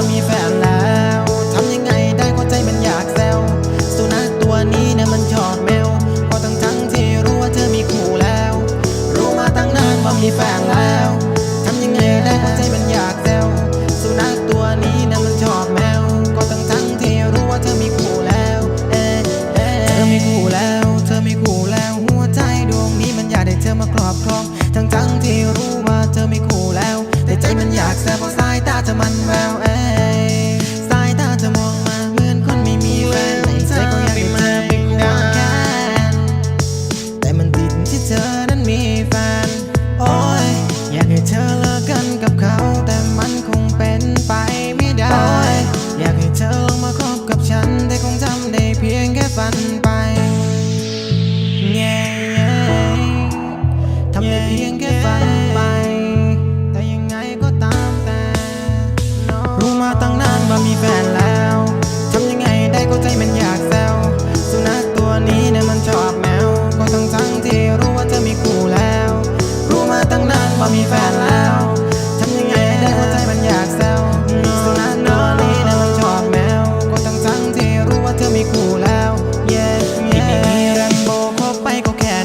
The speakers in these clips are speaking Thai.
ามีแฟนแล้วทำยังไงได้ก็ใจมันอยากแซวสุนัขตัวนี้เนี่ยมันชอบแมวพอทั้งทั้งที่รู้ว่าเธอมีคู่แล้ว รู้มาตั้งนานว่ามีแฟนแล้วทำยังไงได้ก็ใจมันอยากแซวสุนัขตัวนี้เนี่ยมันชอบแมวก็ทั้งทั้งที่รู้ว่าเธอมีคู่แล้ว เอเอเธอมีคู่แล้ว เธอมีคู่แล้ว หัวใจดวงนี้มันอยากได้เธอมาครอบครอง ทั้งทั้งที่รู้ว่าเธอมีคู่แล้ว แต่ใจมันอยากแซวเพราะสายตาเธอมันแววเอ๊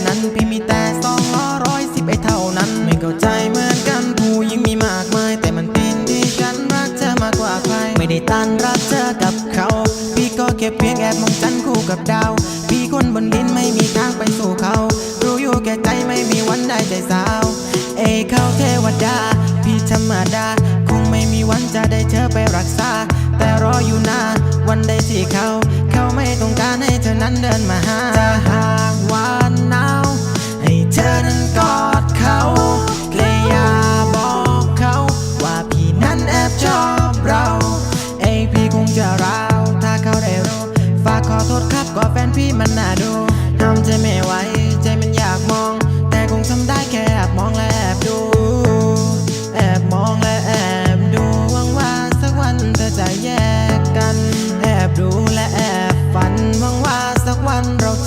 นั้นพี่มีแต่สองล้อร้อยสิบไอเท่านั้น ไม่เข้าใจเหมือนกันผู้หญิงมีมากมาย แต่มันเป็นที่ฉันรักเธอมากกว่าใคร ไม่ได้ตันรักเธอกับเขา พี่ก็แค่เพียงแอบมองจันทร์คู่กับดาว พี่คนบนดินไม่มีทางไปสู่เขา รู้อยู่แก่ใจไม่มีวันได้ใจสาว เอยเขาเทวดา พี่ธรรมดา คงไม่มีวันจะได้เธอไปรักษา แต่รออยู่นานวันใดที่เขา เขาไม่ต้องการให้เธอนั้นเดินมาหา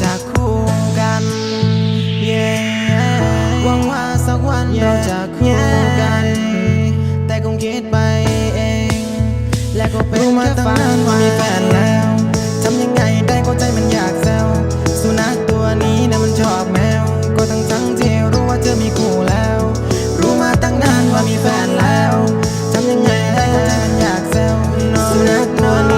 จะคู่กัน yeah. หวังว่าสักวัน yeah. เราจะคู่กัน แต่คงคิดไปเอง และก็เป็นแค่ฝันว่ามีแฟนแล้วทำยังไงได้ก็ใจมันอยากแซวสุนัขตัวนี้นะมันชอบแมว ก็ทั้งทั้งที่รู้ว่าเธอมีคู่แล้ว รู้มาตั้งนานว่ามีแฟนแล้วทำยังไงได้ก็ใจมันอยากแซวสุนัขตัวนี้